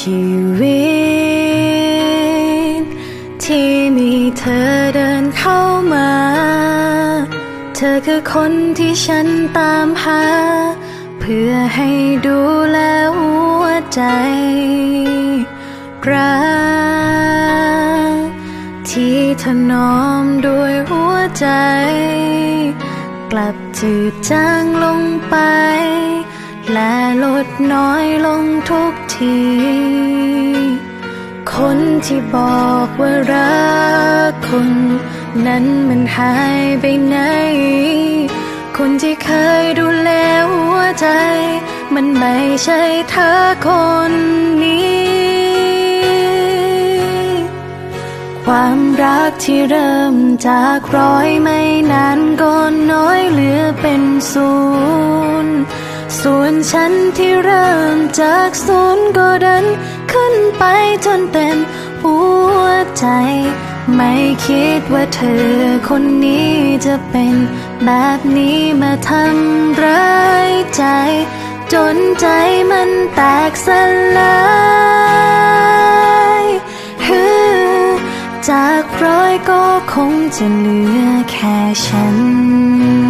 ชีวิต ที่มีเธอเดินเข้ามา เธอคือคนที่ฉันตามหา เพื่อให้ดูแลหัวใจ รัก ที่ถนอมด้วยหัวใจ กลับจืดจางลงไป และลดน้อยลงทุกที คนที่บอกว่ารักคนนั้นมันหายไปไหน คนที่เคยดูแลหัวใจ มันไม่ใช่เธอคนนี้ ความรักที่เริ่มจากร้อยไม่นานก็น้อยเหลือเป็นศูนย์ ส่วนฉันที่เริ่มจากศูนย์ก็เดินขึ้นไปจนเต็มหัวใจ ไม่คิดว่าเธอคนนี้จะเป็นแบบนี้มาทำร้ายใจ จนใจมันแตกสลายฮือจากร้อยก็คงจะเหลือแค่ฉันคน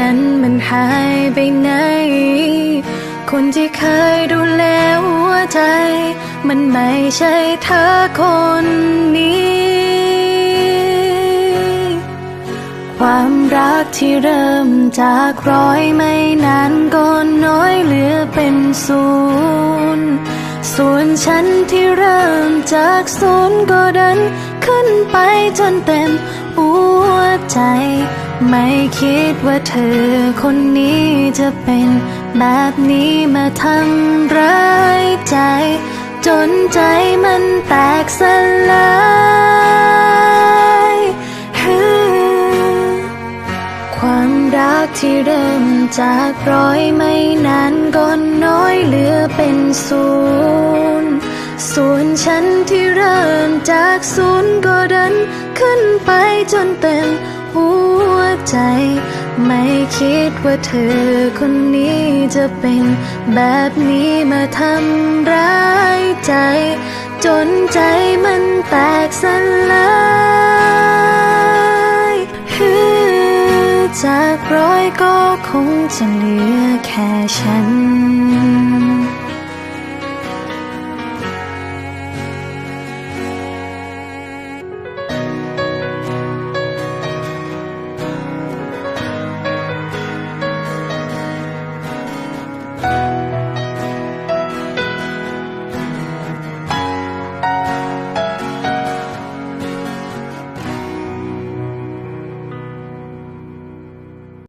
นั้นมันหายไปไหน คนที่เคยดูแลหัวใจ มันไม่ใช่เธอคนนี้ ความรักที่เริ่มจากร้อยไม่นานก็น้อยเหลือเป็นศูนย์ส่วนฉันที่เริ่มจากศูนย์ก็เดินขึ้นไปจนเต็มหัวใจ ไม่คิดว่าเธอคนนี้จะเป็นแบบนี้มาทำร้ายใจ จนใจมันแตกสลายความรักที่เริ่มจากร้อยไม่นานก็น้อยเหลือเป็นศูนย์ส่วนฉันที่เริ่มจากศูนย์ก็เดินขึ้นไปจนเต็ม หัวใจ ไม่คิดว่าเธอคนนี้จะเป็นแบบนี้มาทำร้ายใจ จนใจมันแตกสลายฮือจากร้อยก็คงจะเหลือแค่ฉัน